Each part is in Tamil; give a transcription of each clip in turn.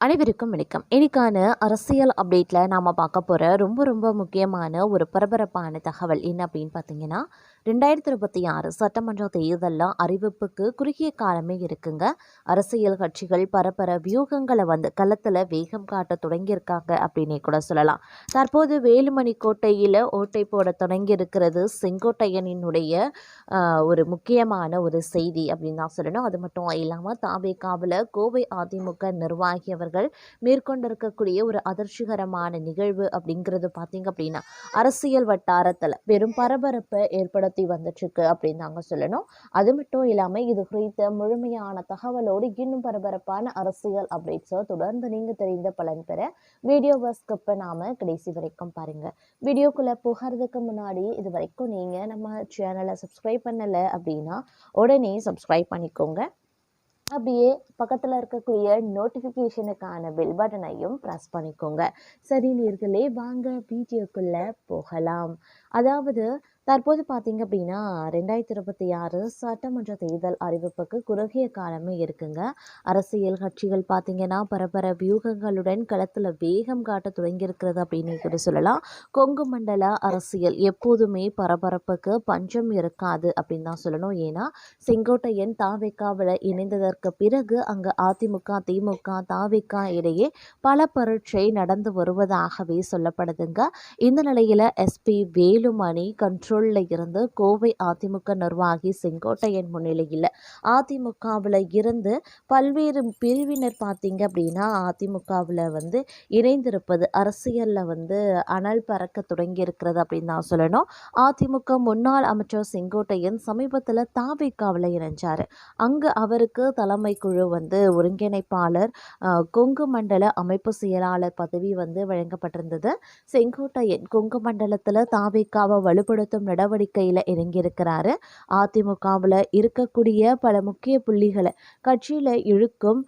அனைவருக்கும் வணக்கம். இன்னைக்கான அரசியல் அப்டேட்டில் நாம் பார்க்க போகிற ரொம்ப ரொம்ப முக்கியமான ஒரு பரபரப்பான தகவல் என்ன அப்படின்னு பார்த்தீங்கன்னா ரெண்டாயிரத்தி இருபத்தி ஆறு சட்டமன்ற தேர்தலில் அறிவிப்புக்கு குறுகிய காலமே இருக்குங்க. அரசியல் கட்சிகள் பரபர வியூகங்களை வந்து களத்தில் வேகம் காட்ட தொடங்கியிருக்காங்க அப்படின்னே கூட சொல்லலாம். தற்போது வேலுமணி கோட்டையில் ஓட்டை போட தொடங்கியிருக்கிறது செங்கோட்டையனினுடைய ஒரு முக்கியமான ஒரு செய்தி அப்படின்னு தான் சொல்லணும். அது மட்டும் இல்லாமல் தாவேகாவில் கோவை அதிமுக நிர்வாகி அவர்கள் மேற்கொண்டிருக்கக்கூடிய ஒரு அதிர்ச்சிகரமான நிகழ்வு அப்படிங்கிறது பார்த்தீங்க அப்படின்னா அரசியல் வட்டாரத்தில் பெரும் பரபரப்பை நடத்தி வந்துட்டுருக்கு அப்படின்னு தாங்க சொல்லணும். அது மட்டும் இல்லாமல் இது குறித்த முழுமையான தகவலோடு இன்னும் பரபரப்பான அரசியல் அப்டேட்ஸோ தொடர்ந்து நீங்கள் தெரிந்த பலன் பெற வீடியோவை ஸ்கிப் பண்ணாமல் கடைசி வரைக்கும் பாருங்கள் வீடியோக்குள்ளே போகிறதுக்கு முன்னாடி இது வரைக்கும் நீங்கள் நம்ம சேனலை சப்ஸ்கிரைப் பண்ணலை அப்படின்னா உடனே சப்ஸ்கிரைப் பண்ணிக்கோங்க. அப்படியே பக்கத்தில் இருக்கக்கூடிய நோட்டிஃபிகேஷனுக்கான பெல் பட்டனையும் ப்ரெஸ் பண்ணிக்கோங்க. சரி நீர்களே வாங்க வீடியோக்குள்ளே போகலாம். அதாவது தற்போது பார்த்தீங்க அப்படின்னா ரெண்டாயிரத்தி இருபத்தி ஆறு சட்டமன்ற தேர்தல் அறிவிப்புக்கு குறுகிய காலமே இருக்குங்க. அரசியல் கட்சிகள் பார்த்தீங்கன்னா பரபர வியூகங்களுடன் களத்தில் வேகம் காட்ட தொடங்கியிருக்கிறது அப்படின்னு கூட சொல்லலாம். கொங்கு மண்டல அரசியல் எப்போதுமே பரபரப்புக்கு பஞ்சம் இருக்காது அப்படின்னு தான் சொல்லணும். ஏன்னா செங்கோட்டையன் தாவேக்காவில் இணைந்ததற்கு பிறகு அங்கே அதிமுக திமுக தாவேக்கா இடையே பல பரீட்சை நடந்து வருவதாகவே சொல்லப்படுதுங்க. இந்த நிலையில் எஸ்பி வேலுமணி கண்ட்ரோல் கண்ட்ரோலில் இருந்து கோவை அதிமுக நிர்வாகி செங்கோட்டையன் முன்னிலையில் அதிமுகவில் இருந்து பல்வேறு பிரிவினர் பார்த்தீங்க அப்படின்னா அதிமுகவில் வந்து இணைந்திருப்பது அரசியலில் வந்து அனல் பறக்க தொடங்கி இருக்கிறது அப்படின்னு தான் சொல்லணும். அதிமுக முன்னாள் அமைச்சர் செங்கோட்டையன் சமீபத்தில் தாவிக்காவில் இணைஞ்சார். அங்கே அவருக்கு தலைமை குழு வந்து ஒருங்கிணைப்பாளர் கொங்கு மண்டல அமைப்பு செயலாளர் பதவி வந்து வழங்கப்பட்டிருந்தது. செங்கோட்டையன் கொங்கு மண்டலத்தில் தாவிக்காவை வலுப்படுத்தும் நடவடிக்கையில் இறங்கியிருக்கிறாரு. அதிமுகவில் இருக்கக்கூடிய பல முக்கிய புள்ளிகளை கட்சியில் இழுக்கும்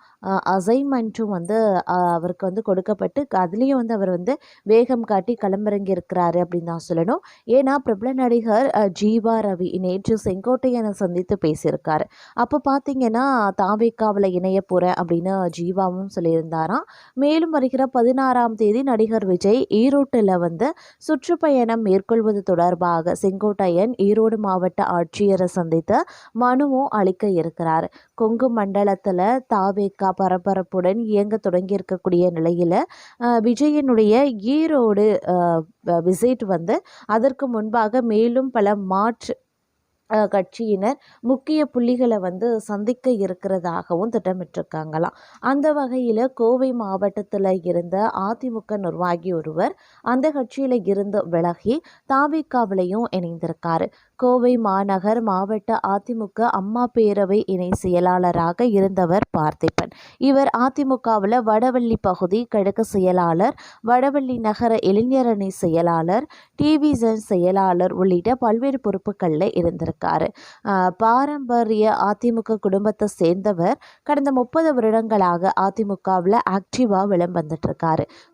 அசைன்மெண்ட்டும் வந்து அவருக்கு வந்து கொடுக்கப்பட்டு அதுலேயும் வந்து அவர் வந்து வேகம் காட்டி களமிறங்கி இருக்கிறாரு அப்படின்னு தான் சொல்லணும். ஏன்னா பிரபல நடிகர் ஜீவா ரவி நேற்று செங்கோட்டையனை சந்தித்து பேசியிருக்காரு. அப்போ பார்த்தீங்கன்னா தாவேக்காவில் இணைய போகிறேன் அப்படின்னு ஜீவாவும் சொல்லியிருந்தாராம். மேலும் வருகிற பதினாறாம் தேதி நடிகர் விஜய் ஈரோட்டில் வந்து சுற்றுப்பயணம் மேற்கொள்வது தொடர்பாக செங்கோட்டையன் ஈரோடு மாவட்ட ஆட்சியரை சந்தித்து மனுவும் அளிக்க இருக்கிறார். கொங்கு மண்டலத்தில் தாவேக்கா பரபரப்புடன் இயங்க தொடங்கியிருக்கக்கூடிய நிலையில் விஜயனுடைய ஈரோடு விசிட் வந்து அதற்கு முன்பாக மேலும் பல மாற்று கட்சியினர் முக்கிய புள்ளிகளை வந்து சந்திக்க இருக்கிறதாகவும் திட்டமிட்டிருக்காங்களாம். அந்த வகையில் கோவை மாவட்டத்தில் இருந்த அதிமுக நிர்வாகி ஒருவர் அந்த கட்சியில் இருந்து விலகி தாவிக்காவிலையும் இணைந்திருக்காரு. கோவை மாநகர் மாவட்ட அதிமுக அம்மா பேரவை இணை செயலாளராக இருந்தவர் பார்த்திபன். இவர் அதிமுகவில் வடவள்ளி பகுதி கிழக்கு செயலாளர் வடவள்ளி நகர இளைஞரணி செயலாளர் டிவிசன் செயலாளர் உள்ளிட்ட பல்வேறு பொறுப்புகளில் இருந்திருக்காரு. பாரம்பரிய அதிமுக குடும்பத்தை சேர்ந்தவர் கடந்த முப்பது வருடங்களாக அதிமுகவில் ஆக்டிவாக விளம் வந்துட்டு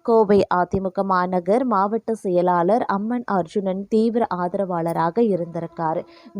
கோவை அதிமுக மாநகர் மாவட்ட செயலாளர் அம்மன் அர்ஜுனன் தீவிர ஆதரவாளராக இருந்திருக்கார்.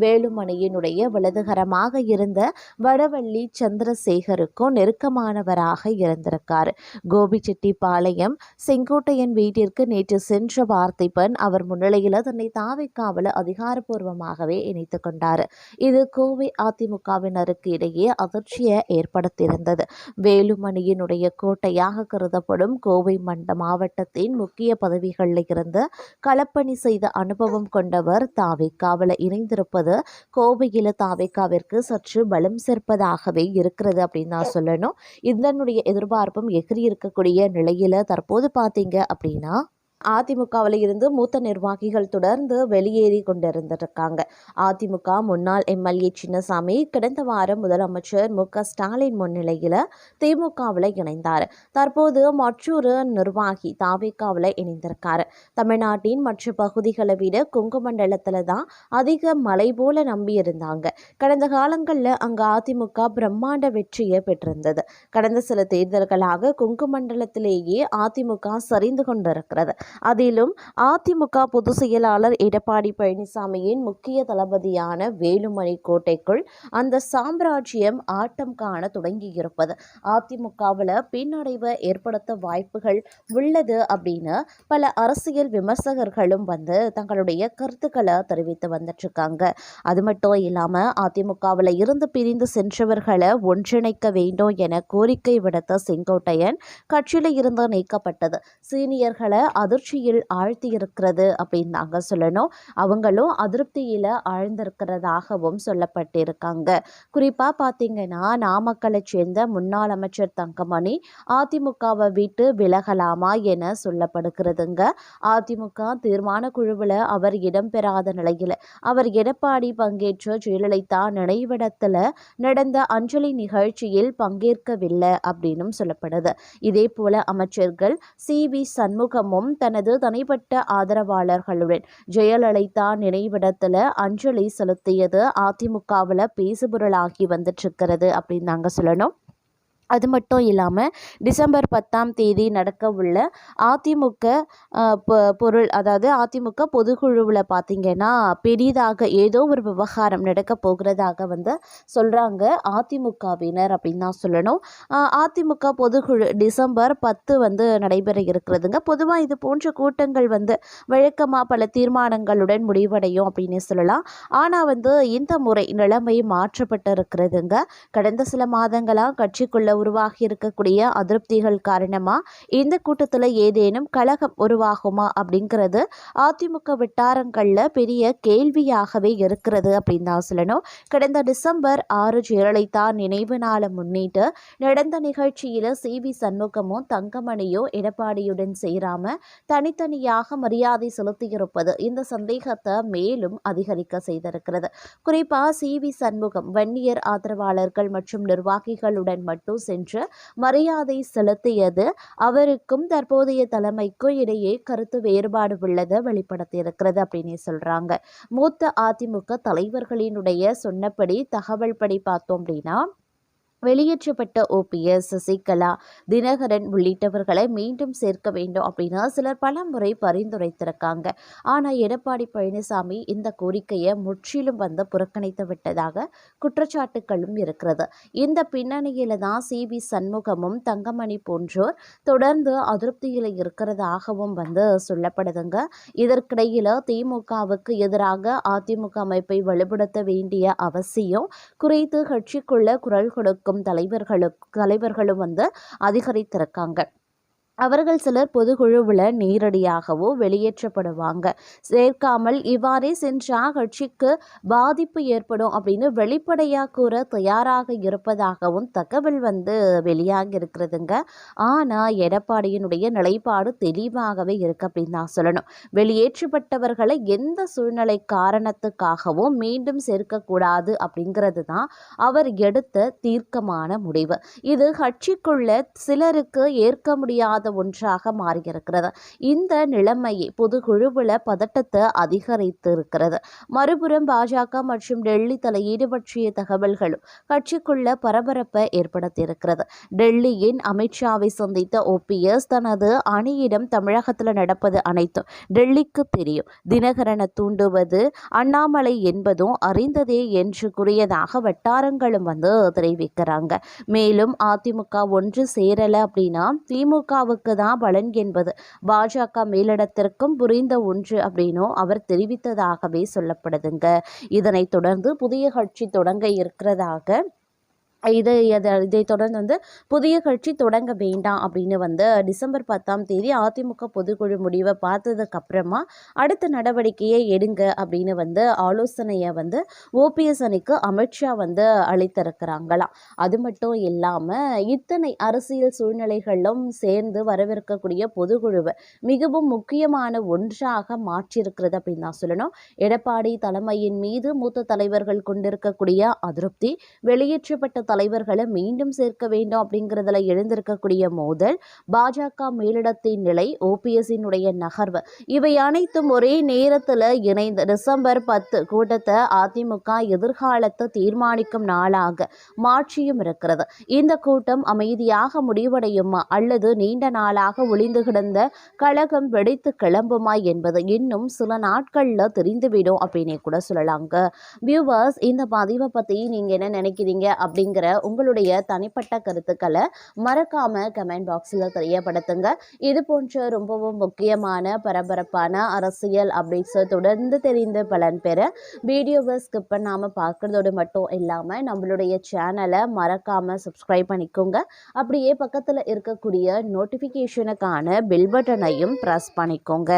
வேலுமணியினுடைய வலதுகரமாக இருந்த வடவள்ளி சந்திரசேகருக்கும் நெருக்கமானவராக இருந்திருக்கார். கோபிச்செட்டிப்பாளையம் செங்கோட்டையன் வீட்டிற்கு நேற்று சென்ற பார்த்திபன் அவர் முன்னிலையில் தன்னை தாவைக்காவல அதிகாரப்பூர்வமாகவே இணைத்து கொண்டார். இது கோவை அதிமுகவினருக்கு இடையே அதிர்ச்சியை ஏற்படுத்தியிருந்தது. வேலுமணியினுடைய கோட்டையாக கருதப்படும் கோவை மண்ட மாவட்டத்தின் முக்கிய பதவிகளில் இருந்து களப்பணி செய்த அனுபவம் கொண்டவர் தாவேக்காவில் இணைந்திருப்பது கோவையில் தாவேக்காவிற்கு சற்று பலம் சேர்ப்பதாகவே இருக்கிறது அப்படின்னு தான் சொல்லணும். இதனுடைய எதிர்பார்ப்பும் எகிரி இருக்கக்கூடிய நிலையில் தற்போது பார்த்தீங்க அப்படின்னா அதிமுகவில் இருந்து மூத்த நிர்வாகிகள் தொடர்ந்து வெளியேறி கொண்டிருந்திருக்காங்க. அதிமுக முன்னாள் எம்எல்ஏ சின்னசாமி கடந்த வாரம் முதலமைச்சர் மு க ஸ்டாலின் முன்னிலையில் திமுகவில் இணைந்தார். தற்போது மற்றொரு நிர்வாகி தாவேக்காவில் இணைந்திருக்காரு. தமிழ்நாட்டின் மற்ற பகுதிகளை விட குங்குமண்டலத்தில் தான் அதிக மலை போல நம்பியிருந்தாங்க கடந்த காலங்களில் அங்கே அதிமுக பிரம்மாண்ட வெற்றியை பெற்றிருந்தது. கடந்த சில தேர்தல்களாக கொங்கு மண்டலத்திலேயே அதிமுக சரிந்து கொண்டிருக்கிறது. அதிலும் அதிமுக பொதுச் செயலாளர் எடப்பாடி பழனிசாமியின் முக்கிய தளபதியான வேலுமணி கோட்டைக்குள் அந்த சாம்ராஜ்யம் ஆட்டம் காண தொடங்கியிருப்பது. அதிமுகவில் பின்னடைவை ஏற்படுத்த வாய்ப்புகள் உள்ளது அப்படின்னு பல அரசியல் விமர்சகர்களும் வந்து தங்களுடைய கருத்துக்களை தெரிவித்து வந்துட்டு இருக்காங்க அது மட்டும் இல்லாமல் அதிமுகவில் இருந்து பிரிந்து சென்றவர்களை ஒன்றிணைக்க வேண்டும் என கோரிக்கை விடுத்த செங்கோட்டையன் கட்சியில் இருந்து நீக்கப்பட்டது. சீனியர்களை அதிர்ச்சியில் ஆழ்த்தியிருக்கிறது அப்படின்னு நாங்கள் சொல்லணும். அவங்களும் அதிருப்தியில் ஆழ்ந்திருக்கிறதாகவும் சொல்லப்பட்டிருக்காங்க. குறிப்பாக பார்த்தீங்கன்னா நாமக்கலை சேர்ந்த முன்னாள் அமைச்சர் தங்கமணி அதிமுகவை விட்டு விலகலாமா என சொல்லப்படுகிறதுங்க. அதிமுக தீர்மான குழுவில் அவர் இடம்பெறாத நிலையில் அவர் எடப்பாடி பங்கேற்ற ஜெயலலிதா நினைவிடத்தில் நடந்த அஞ்சலி நிகழ்ச்சியில் பங்கேற்கவில்லை அப்படின்னும் சொல்லப்படுது. இதே போல அமைச்சர்கள் சி. வி. சண்முகமும் தனது தனிப்பட்ட ஆதரவாளர்களுடன் ஜெயலலிதா நினைவிடத்தில் அஞ்சலி செலுத்தியது அதிமுகவில் பேசுபொருளாகி வந்துட்டு இருக்கிறது அப்படின்னு நாங்கள் சொல்லணும். அது மட்டும் இல்லாமல் டிசம்பர் பத்தாம் தேதி நடக்க உள்ள அதிமுக பொ- பொருள் அதாவது அதிமுக பொதுக்குழுவில் பார்த்திங்கன்னா பெரிதாக ஏதோ ஒரு விவகாரம் நடக்க போகிறதாக வந்து சொல்கிறாங்க அதிமுகவினர் அப்படின்னு தான் சொல்லணும். அதிமுக பொதுக்குழு டிசம்பர் பத்து வந்து நடைபெற இருக்கிறதுங்க. பொதுவாக இது போன்ற கூட்டங்கள் வந்து வழக்கமாக பல தீர்மானங்களுடன் முடிவடையும் அப்படின்னு சொல்லலாம். ஆனால் வந்து இந்த முறை நிலைமை மாற்றப்பட்டு இருக்கிறதுங்க கடந்த சில மாதங்களாக கட்சிக்குள்ள உருவாகி இருக்கக்கூடிய அதிருப்திகள் காரணமாக இந்த கூட்டத்தில் ஏதேனும் கழகம் உருவாகுமா அப்படிங்கிறது அதிமுக வட்டாரங்களில் பெரிய கேள்வியாகவே இருக்கிறது அப்படின்னு தான் சொல்லணும். கடந்த டிசம்பர் ஆறு ஜெயலலிதா நினைவு நாளை முன்னிட்டு நடந்த நிகழ்ச்சியில் சி வி சண்முகமும் தங்கமணியும் எடப்பாடியுடன் சேராம தனித்தனியாக மரியாதை செலுத்தியிருப்பது இந்த சந்தேகத்தை மேலும் அதிகரிக்க செய்திருக்கிறது. குறிப்பாக சி வி சண்முகம் வன்னியர் ஆதரவாளர்கள் மற்றும் நிர்வாகிகளுடன் மட்டும் சென்று மரியாதை செலுத்தியது. அவருக்கும் தற்போதைய தலைமைக்கும் இடையே கருத்து வேறுபாடு உள்ளதை வெளிப்படுத்தியிருக்கிறது அப்படின்னு சொல்றாங்க. மூத்த அதிமுக தலைவர்களினுடைய சொன்னபடி தகவல் படி பார்த்தோம் அப்படின்னா வெளியேற்றப்பட்ட ஓபிஎஸ் சசிகலா தினகரன் உள்ளிட்டவர்களை மீண்டும் சேர்க்க வேண்டும் அப்படின்னு சிலர் பல முறை பரிந்துரைத்திருக்காங்க. ஆனால் எடப்பாடி பழனிசாமி இந்த கோரிக்கையை முற்றிலும் வந்து புறக்கணித்து விட்டதாக குற்றச்சாட்டுகளும் இருக்கிறது. இந்த பின்னணியில் தான் சி. வி. சண்முகமும் தங்கமணி போன்றோர் தொடர்ந்து அதிருப்தியில் இருக்கிறதாகவும் வந்து சொல்லப்படுதுங்க. இதற்கிடையில் திமுகவுக்கு எதிராக அதிமுக அமைப்பை வலுப்படுத்த வேண்டிய அவசியம் குறித்து கட்சிக்குள்ள குரல் கொடுக்கும் தலைவர்களுக்கு தலைவர்களும் வந்து அதிகரித்திருக்காங்க. அவர்கள் சிலர் பொதுக்குழுவில் நேரடியாகவோ வெளியேற்றப்படுவாங்க. சேர்க்காமல் இவ்வாறே சென்றால் கட்சிக்கு பாதிப்பு ஏற்படும் அப்படின்னு வெளிப்படையாக கூற தயாராக இருப்பதாகவும் தகவல் வந்து வெளியாகி இருக்கிறதுங்க ஆனால் எடப்பாடியினுடைய நிலைப்பாடு தெளிவாகவே இருக்கு அப்படின்னு தான் சொல்லணும். வெளியேற்றப்பட்டவர்களை எந்த சூழ்நிலை காரணத்துக்காகவும் மீண்டும் சேர்க்கக்கூடாது அப்படிங்கிறது தான் அவர் எடுத்த தீர்க்கமான முடிவு. இது கட்சிக்குள்ள சிலருக்கு ஏற்க முடியாத ஒன்றாக மாறியிருக்கிறது. இந்த நிலைமையை பொதுக்குழுவில் பதட்டத்தை அதிகரித்திருக்கிறது. மறுபுறம் பாஜக மற்றும் டெல்லி தலையீடு பற்றிய தகவல்களும் கட்சிக்குள்ள பரபரப்பை ஏற்படுத்தியிருக்கிறது. டெல்லியின் அமித்ஷாவை சந்தித்த ஓபிஎஸ் தனது அணியிடம் தமிழகத்தில் நடப்பது அனைத்தும் டெல்லிக்கு தெரியும். தினகரனை தூண்டுவது அண்ணாமலை என்பதும் அறிந்ததே என்று கூறியதாக வட்டாரங்களும் வந்து தெரிவிக்கிறாங்க. மேலும் அதிமுக ஒன்று சேரல அப்படின்னா திமுகவுக்கு தான் பலன் என்பது. பாஜக மேலிடத்திற்கும் புரிந்த ஒன்று அப்படின்னும் அவர் தெரிவித்ததாகவே சொல்லப்படுதுங்க. இதனைத் தொடர்ந்து புதிய கட்சி தொடங்க இருக்கிறதாக இதை அதை இதை தொடர்ந்து வந்து புதிய கட்சி தொடங்க வேண்டாம் அப்படின்னு வந்து டிசம்பர் பத்தாம் தேதி அதிமுக பொதுக்குழு முடிவை பார்த்ததுக்கப்புறமா அடுத்த நடவடிக்கையை எடுங்க அப்படின்னு வந்து ஆலோசனையை வந்து ஓபிஎஸ் அணிக்கு அமித்ஷா வந்து அளித்திருக்கிறாங்களாம். அது மட்டும் இல்லாமல் இத்தனை அரசியல் சூழ்நிலைகளும் சேர்ந்து வரவிருக்கக்கூடிய பொதுக்குழுவை மிகவும் முக்கியமான ஒன்றாக மாற்றியிருக்கிறது அப்படின்னு தான் சொல்லணும். எடப்பாடி தலைமையின் மீது மூத்த தலைவர்கள் கொண்டிருக்கக்கூடிய அதிருப்தி வெளியேற்றப்பட்ட தலைவர்களை மீண்டும் சேர்க்க வேண்டும் அப்படிங்கிறதுல எழுந்திருக்கக்கூடிய மோதல் பாஜக மேலிடத்தின் நிலை ஓபிஎஸ்ஸினுடைய நகர்வு. இவை அனைத்தும் ஒரே நேரத்தில் இணைந்து டிசம்பர் பத்து கூட்டத்தை அதிமுக எதிர்காலத்தை தீர்மானிக்கும் நாளாக மாற்றியும் இருக்கிறது. இந்த கூட்டம் அமைதியாக முடிவடையுமா அல்லது நீண்ட நாளாக ஒளிந்து கிடந்த கழகம் வெடித்து கிளம்புமா என்பது இன்னும் சில நாட்களில் தெரிந்துவிடும் அப்படின்னே கூட சொல்லலாங்க. வியூவர்ஸ் இந்த பதிவை பற்றி நீங்கள் என்ன நினைக்கிறீங்க அப்படிங்கிற உங்களுடைய தனிப்பட்ட கருத்துக்களை மறக்காம கமெண்ட் பாக்ஸில் தெரியப்படுத்துங்க. இது போன்ற ரொம்பவும் முக்கியமான பரபரப்பான அரசியல் அப்டேட்ஸை தொடர்ந்து தெரிந்து பலன் பெற வீடியோவை ஸ்கிப் பண்ணாமல் பார்க்குறதோடு மட்டும் இல்லாமல் நம்மளுடைய சேனலை மறக்காமல் சப்ஸ்கிரைப் பண்ணிக்கோங்க. அப்படியே பக்கத்தில் இருக்கக்கூடிய நோட்டிஃபிகேஷனுக்கான பில் பட்டனையும் ப்ரெஸ் பண்ணிக்கோங்க.